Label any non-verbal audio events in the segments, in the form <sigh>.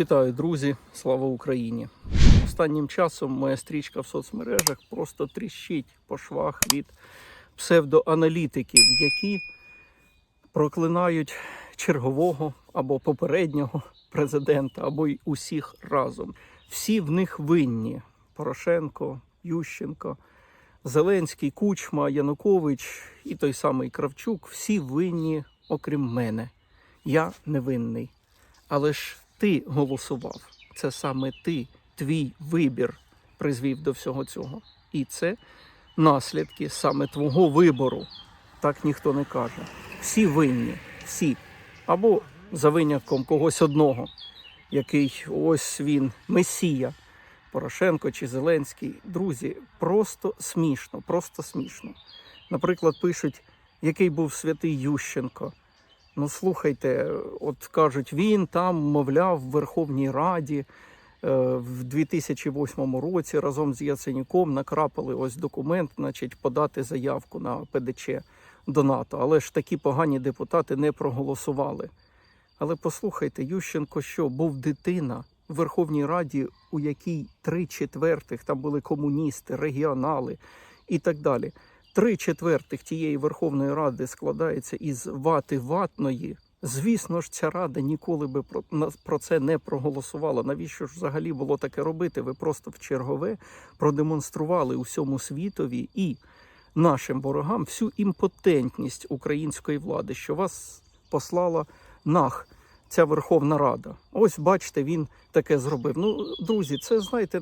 Вітаю, друзі! Слава Україні! Останнім часом моя стрічка в соцмережах просто тріщить по швах від псевдоаналітиків, які проклинають чергового або попереднього президента, або й усіх разом. Всі в них винні: Порошенко, Ющенко, Зеленський, Кучма, Янукович і той самий Кравчук. Всі винні, окрім мене. Я невинний. Але ж ти голосував. Це саме ти, твій вибір призвів до всього цього. І це наслідки саме твого вибору. Так ніхто не каже. Всі винні, всі. Або за винятком когось одного, який ось він, Месія, Порошенко чи Зеленський. Друзі, просто смішно, просто смішно. Наприклад, пишуть, який був святий Ющенко. Ну, слухайте, от кажуть, він там, мовляв, в Верховній Раді е, в 2008 році разом з Яценюком накрапали ось документ, значить, подати заявку на ПДЧ до НАТО. Але ж такі погані депутати не проголосували. Але послухайте, Ющенко що був дитина в Верховній Раді, у якій три четвертих там були комуністи, регіонали і так далі. Три четвертих тієї Верховної Ради складається із вати ватної. Звісно ж, ця рада ніколи би про, це не проголосувала. Навіщо ж взагалі було таке робити? Ви просто в чергове продемонстрували усьому світові і нашим ворогам всю імпотентність української влади, що вас послала нах ця Верховна Рада. Ось бачите, він таке зробив. Ну, друзі, це знаєте,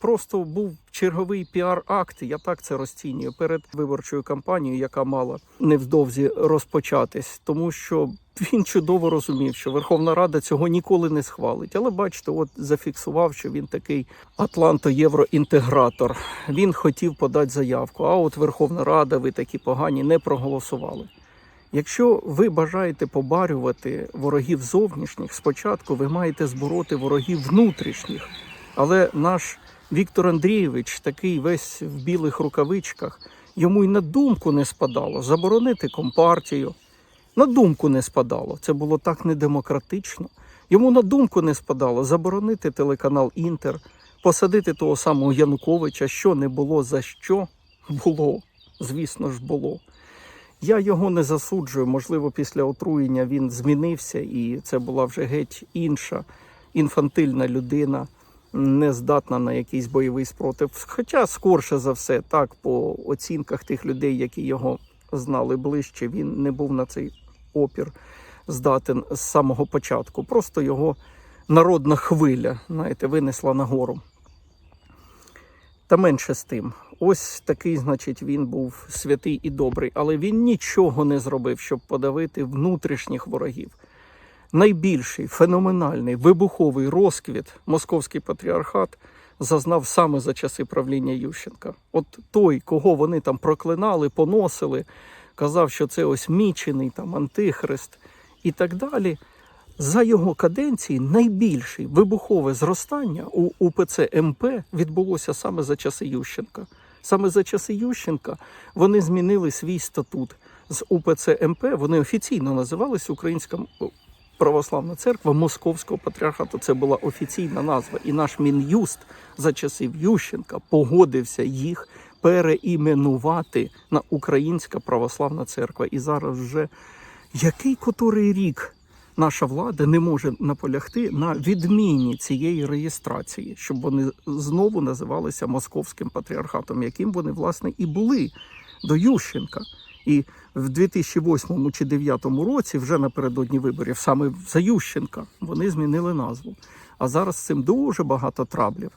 просто був черговий піар-акт. Я так це розцінюю перед виборчою кампанією, яка мала невдовзі розпочатись, тому що він чудово розумів, що Верховна Рада цього ніколи не схвалить. Але бачите, от зафіксував, що він такий атланто-євроінтегратор. Він хотів подати заявку. А от Верховна Рада, ви такі погані, не проголосували. Якщо ви бажаєте побарювати ворогів зовнішніх, спочатку ви маєте збороти ворогів внутрішніх. Але наш Віктор Андрійович, такий весь в білих рукавичках, йому й на думку не спадало заборонити компартію. На думку не спадало. Це було так недемократично. Йому на думку не спадало заборонити телеканал Інтер, посадити того самого Януковича, що не було за що було. Звісно ж, було. Я його не засуджую. Можливо, після отруєння він змінився, і це була вже геть інша інфантильна людина, не здатна на якийсь бойовий спротив. Хоча, скорше за все, так, по оцінках тих людей, які його знали ближче, він не був на цей опір здатен з самого початку. Просто його народна хвиля, знаєте, винесла нагору. Та менше з тим. Ось такий, значить, він був святий і добрий, але він нічого не зробив, щоб подавити внутрішніх ворогів. Найбільший феноменальний вибуховий розквіт московський патріархат зазнав саме за часи правління Ющенка. От той, кого вони там проклинали, поносили, казав, що це ось мічений там антихрист і так далі. За його каденції найбільше вибухове зростання у УПЦ МП відбулося саме за часи Ющенка. Саме за часи Ющенка вони змінили свій статут з УПЦ МП. Вони офіційно називалися Українська православна церква Московського патріархату. Це була офіційна назва. І наш мін'юст за часів Ющенка погодився їх переіменувати на Українська православна церква. І зараз вже який котрий рік наша влада не може наполягти на відміні цієї реєстрації, щоб вони знову називалися московським патріархатом, яким вони власне і були до Ющенка. І в 2008 чи 2009 році, вже напередодні виборів, саме за Ющенка, вони змінили назву. А зараз з цим дуже багато траблів.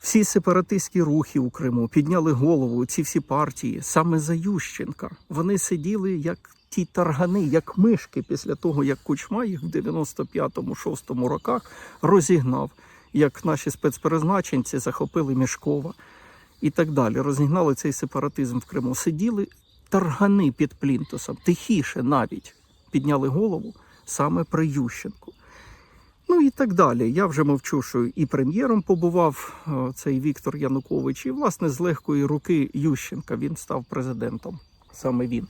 Всі сепаратистські рухи у Криму підняли голову, ці всі партії саме за Ющенка. Вони сиділи як ті таргани, як мишки після того, як Кучма їх в 95-6 роках розігнав, як наші спецперезначенці захопили Мішкова і так далі. Розігнали цей сепаратизм в Криму. Сиділи таргани під плінтусом, тихіше навіть підняли голову саме при Ющенку. Ну і так далі. Я вже мовчу, що і прем'єром побував е, цей Віктор Янукович, і власне з легкої руки Ющенка він став президентом. Саме він.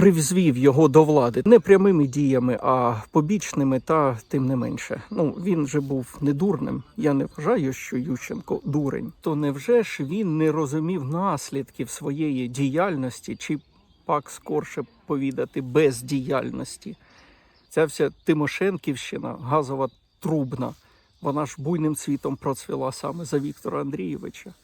Привзвів його до влади не прямими діями, а побічними, та тим не менше. Ну він же був не дурним. Я не вважаю, що Ющенко дурень. То невже ж він не розумів наслідків своєї діяльності, чи пак скорше повідати бездіяльності? Ця вся Тимошенківщина, газова трубна, вона ж буйним цвітом процвіла саме за Віктора Андрійовича.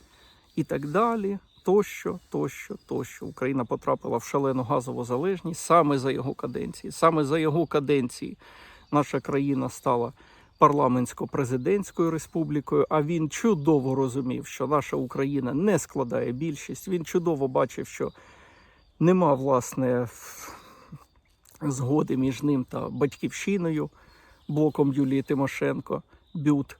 І так далі, тощо, тощо, тощо. Україна потрапила в шалену газову залежність саме за його каденції. Саме за його каденції наша країна стала парламентсько-президентською республікою. А він чудово розумів, що наша Україна не складає більшість. Він чудово бачив, що нема власне згоди між ним та батьківщиною, блоком Юлії Тимошенко, Бют.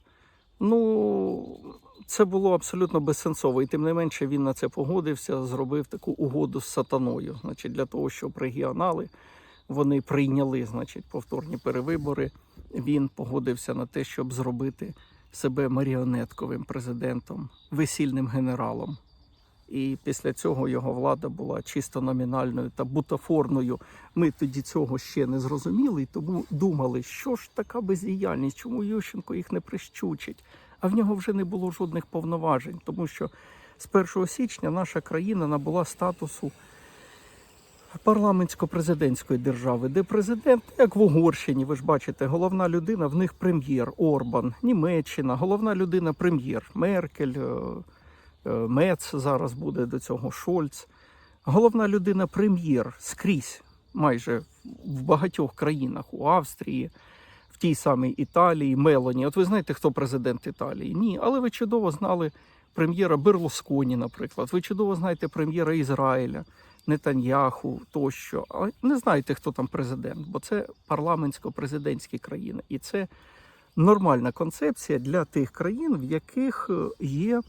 Ну, це було абсолютно безсенсово, і тим не менше він на це погодився, зробив таку угоду з сатаною. Значить, для того, щоб регіонали вони прийняли значить, повторні перевибори. Він погодився на те, щоб зробити себе маріонетковим президентом, весільним генералом. І після цього його влада була чисто номінальною та бутафорною. Ми тоді цього ще не зрозуміли, і тому думали, що ж така бездіяльність, чому Ющенко їх не прищучить. А в нього вже не було жодних повноважень, тому що з 1 січня наша країна набула статусу парламентсько-президентської держави, де президент, як в Угорщині, ви ж бачите, головна людина в них прем'єр Орбан, Німеччина, головна людина прем'єр Меркель. е, е, Мец зараз буде до цього Шольц. Головна людина прем'єр скрізь, майже в багатьох країнах, у Австрії, в тій самій Італії, Мелоні. От ви знаєте, хто президент Італії? Ні, але ви чудово знали прем'єра Берлусконі, наприклад. Ви чудово знаєте прем'єра Ізраїля, Нетаньяху тощо. Але не знаєте, хто там президент, бо це парламентсько-президентські країни. І це нормальна концепція для тих країн, в яких е, є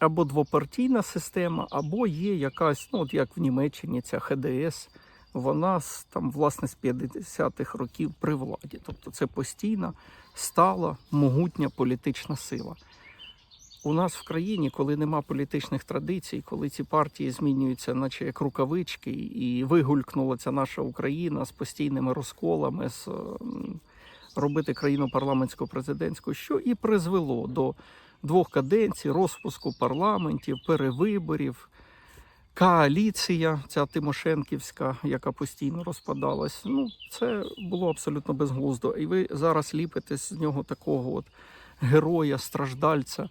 або двопартійна система, або є якась, ну от як в Німеччині, ця ХДС, вона там, власне, з 50-х років при владі. Тобто це постійна, стала, могутня політична сила. У нас в країні, коли нема політичних традицій, коли ці партії змінюються, наче як рукавички, і вигулькнула ця наша Україна з постійними розколами, з ем, робити країну парламентсько-президентську, що і призвело до двох каденцій, розпуску парламентів, перевиборів, коаліція, ця Тимошенківська, яка постійно розпадалась. Ну, це було абсолютно безглуздо. І ви зараз ліпите з нього такого от героя, страждальця,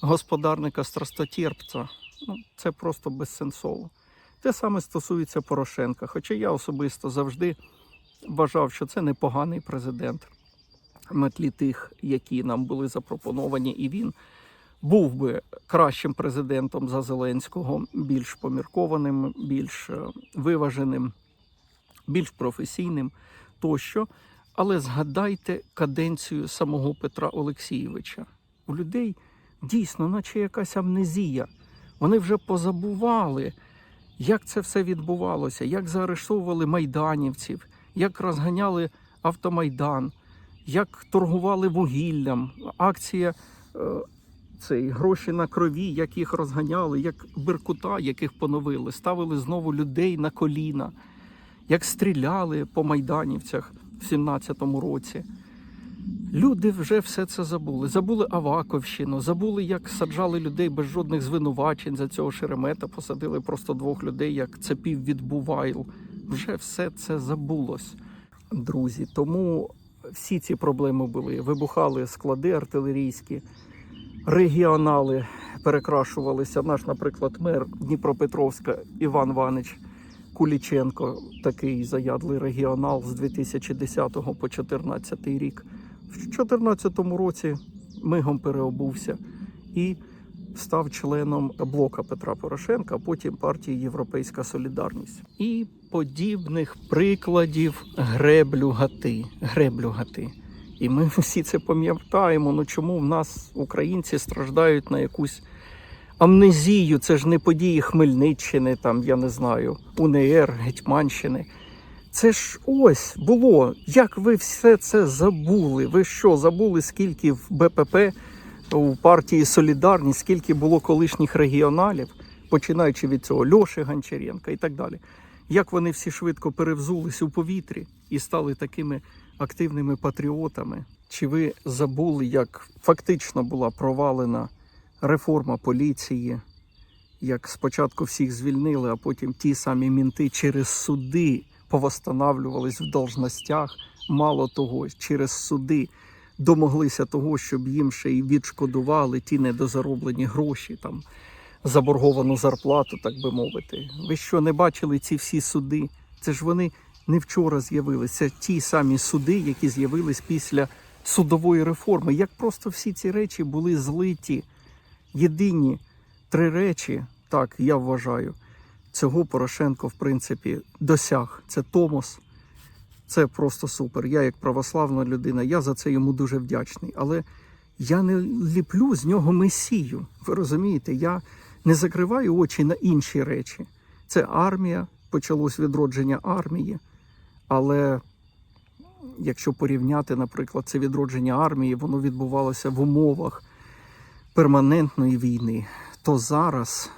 господарника, страстотерпця. Ну, це просто безсенсово. Те саме стосується Порошенка. Хоча я особисто завжди вважав, що це непоганий президент на тлі тих, які нам були запропоновані, і він був би кращим президентом за Зеленського, більш поміркованим, більш е, виваженим, більш професійним тощо. Але згадайте каденцію самого Петра Олексійовича. У людей дійсно, наче якась амнезія. Вони вже позабували, як це все відбувалося, як заарештовували майданівців, як розганяли автомайдан, як торгували вугіллям, акція е, цей, гроші на крові, як їх розганяли, як Беркута, яких поновили, ставили знову людей на коліна, як стріляли по майданівцях в 17-му році. Люди вже все це забули. Забули Аваковщину, забули, як саджали людей без жодних звинувачень за цього шеремета, посадили просто двох людей, як цепів від Бувайл. Вже все це забулось, друзі. Тому всі ці проблеми були. Вибухали склади артилерійські, регіонали перекрашувалися. Наш, наприклад, мер Дніпропетровська Іван Ванич Куліченко, такий заядлий регіонал з 2010 по 2014 рік. В 2014 році мигом переобувся і став членом блока Петра Порошенка, а потім партії Європейська Солідарність. І подібних прикладів греблю гати. Греблю гати. І ми <laughs> всі це пам'ятаємо. Ну чому в нас українці страждають на якусь амнезію? Це ж не події Хмельниччини, там я не знаю, УНР, Гетьманщини. Це ж ось було. Як ви все це забули? Ви що, забули, скільки в БПП у партії Солідарність, скільки було колишніх регіоналів, починаючи від цього Льоші Гончаренка і так далі. як вони всі швидко перевзулись у повітрі і стали такими активними патріотами. Чи ви забули, як фактично була провалена реформа поліції, як спочатку всіх звільнили, а потім ті самі мінти через суди повостанавлювались в должностях. Мало того, через суди домоглися того, щоб їм ще й відшкодували ті недозароблені гроші, там заборговану зарплату, так би мовити. Ви що не бачили ці всі суди? Це ж вони не вчора з'явилися. Ті самі суди, які з'явились після судової реформи. Як просто всі ці речі були злиті. Єдині три речі, так я вважаю, цього Порошенко, в принципі, досяг. Це Томос. Це просто супер. Я, як православна людина, я за це йому дуже вдячний. Але я не ліплю з нього месію. Ви розумієте, я не закриваю очі на інші речі. Це армія, почалось відродження армії. Але якщо порівняти, наприклад, це відродження армії, воно відбувалося в умовах перманентної війни, то зараз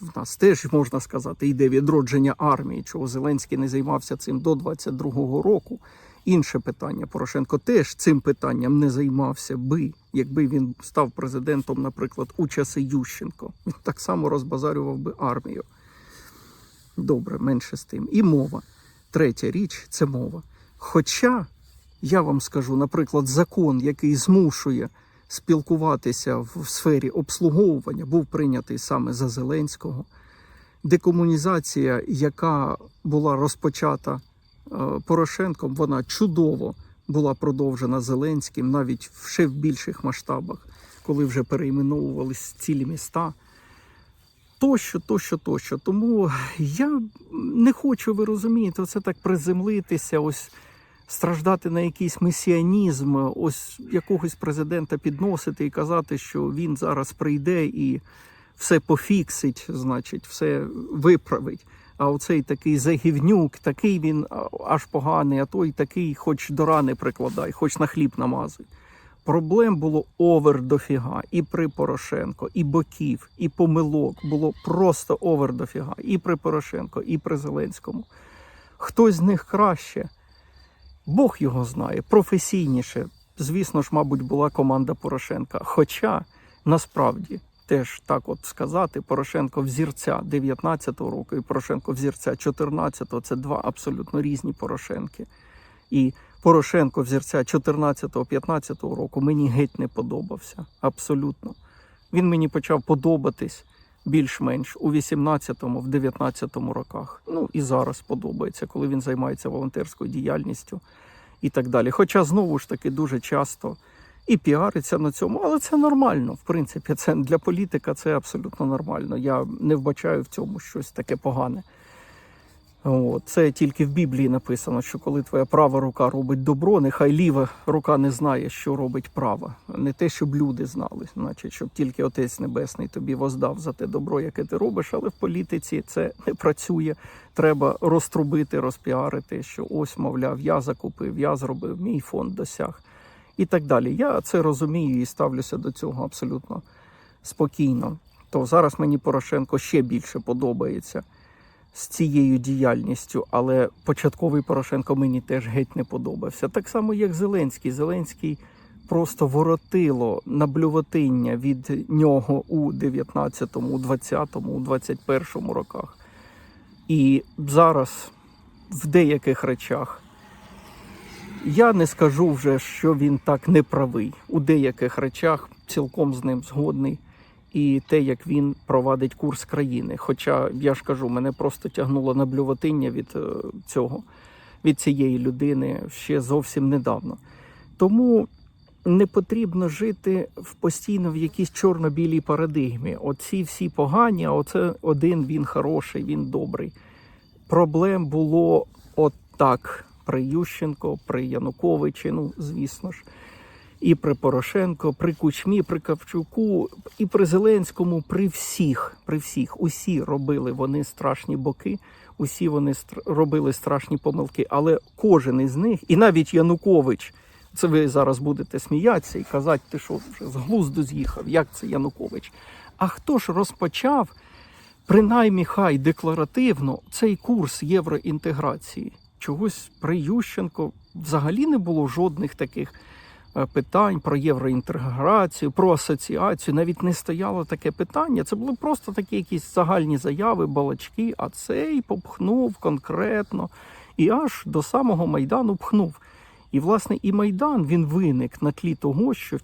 в нас теж можна сказати, йде відродження армії, чого Зеленський не займався цим до 22-го року. Інше питання. Порошенко теж цим питанням не займався би, якби він став президентом, наприклад, у часи Ющенко. Він так само розбазарював би армію. Добре, менше з тим. І мова. Третя річ це мова. Хоча я вам скажу, наприклад, закон, який змушує спілкуватися в сфері обслуговування, був прийнятий саме за Зеленського. Декомунізація, яка була розпочата е, Порошенком, вона чудово була продовжена Зеленським, навіть ще в більших масштабах, коли вже перейменовувались цілі міста. Тощо, тощо, тощо. Тому я не хочу, ви розумієте, це так приземлитися, ось страждати на якийсь месіанізм, ось якогось президента підносити і казати, що він зараз прийде і все пофіксить, значить, все виправить. А оцей такий загівнюк, такий він аж поганий, а той такий, хоч до рани прикладай, хоч на хліб намазуй. Проблем було овер дофіга і при Порошенко, і боків, і помилок було просто овер дофіга. І при Порошенко, і при Зеленському. Хтось з них краще. Бог його знає, професійніше. Звісно ж, мабуть, була команда Порошенка. Хоча насправді теж так от сказати, Порошенко взірця 19-го року і Порошенко взірця 14-го – це два абсолютно різні Порошенки. І Порошенко взірця 14-15 року мені геть не подобався. Абсолютно. Він мені почав подобатись більш-менш у 18-му, в 19-му роках. Ну і зараз подобається, коли він займається волонтерською діяльністю і так далі. Хоча знову ж таки дуже часто і піариться на цьому, але це нормально. В принципі, це для політика це абсолютно нормально. Я не вбачаю в цьому щось таке погане. Це тільки в Біблії написано, що коли твоя права рука робить добро, нехай ліва рука не знає, що робить права. Не те, щоб люди знали, значить, щоб тільки Отець Небесний тобі воздав за те добро, яке ти робиш, але в політиці це не працює. Треба розтрубити, розпіарити, що ось, мовляв, я закупив, я зробив, мій фонд досяг і так далі. Я це розумію і ставлюся до цього абсолютно спокійно. То зараз мені Порошенко ще більше подобається з цією діяльністю, але початковий Порошенко мені теж геть не подобався. Так само, як Зеленський. Зеленський просто воротило наблюватиння від нього у 19-му, 20-му, у 21-му роках. І зараз в деяких речах я не скажу вже, що він так не правий. У деяких речах цілком з ним згодний і те, як він провадить курс країни. Хоча я ж кажу, мене просто тягнуло на блюватиння від е, цього, від цієї людини ще зовсім недавно. Тому не потрібно жити в постійно в якійсь чорно-білій парадигмі. Оці всі погані, а оце один він хороший, він добрий. Проблем було от так при Ющенко, при Януковичі, ну звісно ж і при Порошенко, при Кучмі, при Кавчуку, і при Зеленському, при всіх, при всіх, усі робили вони страшні боки, усі вони робили страшні помилки. Але кожен із них, і навіть Янукович, це ви зараз будете сміятися і казати, ти що вже з глузду з'їхав, як це Янукович. А хто ж розпочав принаймні хай декларативно цей курс євроінтеграції. Чогось при Ющенко взагалі не було жодних таких питань про євроінтеграцію, про асоціацію. Навіть не стояло таке питання. Це були просто такі якісь загальні заяви, балачки, а цей попхнув конкретно і аж до самого Майдану пхнув. І, власне, і Майдан він виник на тлі того, що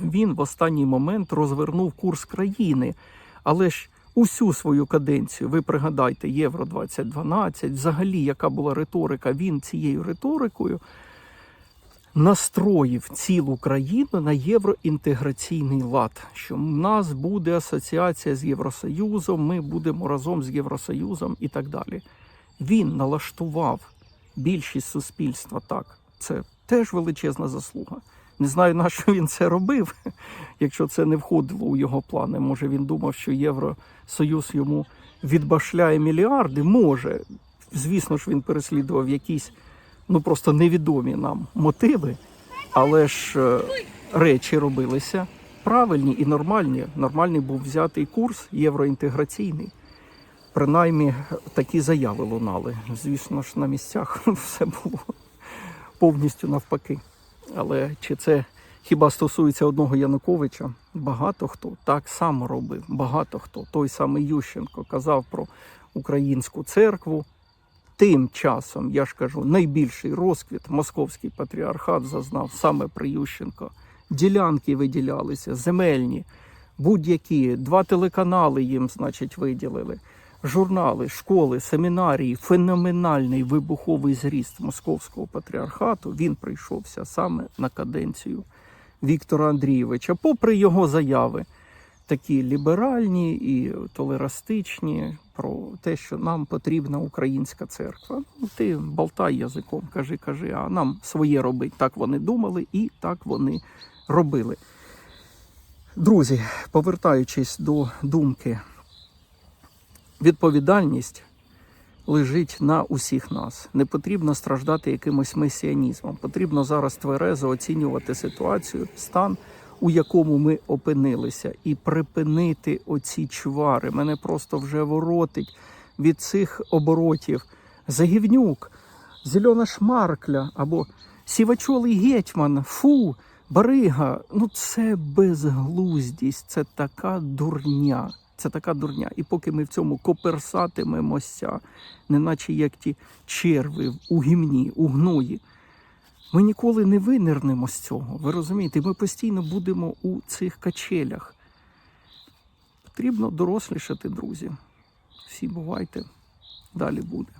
він в останній момент розвернув курс країни. Але ж усю свою каденцію, ви пригадайте, Євро 2012, взагалі, яка була риторика, він цією риторикою настроїв цілу країну на євроінтеграційний лад, що в нас буде асоціація з Євросоюзом, ми будемо разом з Євросоюзом і так далі. Він налаштував більшість суспільства так. Це теж величезна заслуга. Не знаю, на що він це робив, <laughs> якщо це не входило у його плани. Може він думав, що Євросоюз йому відбашляє мільярди. Може, звісно ж, він переслідував якісь ну просто невідомі нам мотиви, але ж е, речі робилися правильні і нормальні. Нормальний був взятий курс євроінтеграційний. Принаймні такі заяви лунали. Звісно ж, на місцях <laughs> все було повністю навпаки. Але чи це хіба стосується одного Януковича? Багато хто так само робив. Багато хто. Той самий Ющенко казав про українську церкву. Тим часом, я ж кажу, найбільший розквіт московський патріархат зазнав саме при Ющенко. Ділянки виділялися, земельні, будь-які, два телеканали їм, значить, виділили. Журнали, школи, семінарії, феноменальний вибуховий зріст московського патріархату. Він прийшовся саме на каденцію Віктора Андрійовича, попри його заяви, такі ліберальні і толерастичні, про те, що нам потрібна українська церква. Ну, ти болтай язиком, кажи, кажи, а нам своє робить. Так вони думали і так вони робили. Друзі, повертаючись до думки відповідальність лежить на усіх нас. Не потрібно страждати якимось месіанізмом. Потрібно зараз тверезо оцінювати ситуацію, стан, у якому ми опинилися, і припинити оці чвари. Мене просто вже воротить від цих оборотів. Загівнюк, зелена шмаркля або сівачолий гетьман, фу, барига. Ну це безглуздість, це така дурня. Це така дурня. І поки ми в цьому коперсатимемося, неначе як ті черви у гімні, у гної, ми ніколи не винирнемо з цього. Ви розумієте, ми постійно будемо у цих качелях. Потрібно дорослішати, друзі. Всі бувайте, далі буде.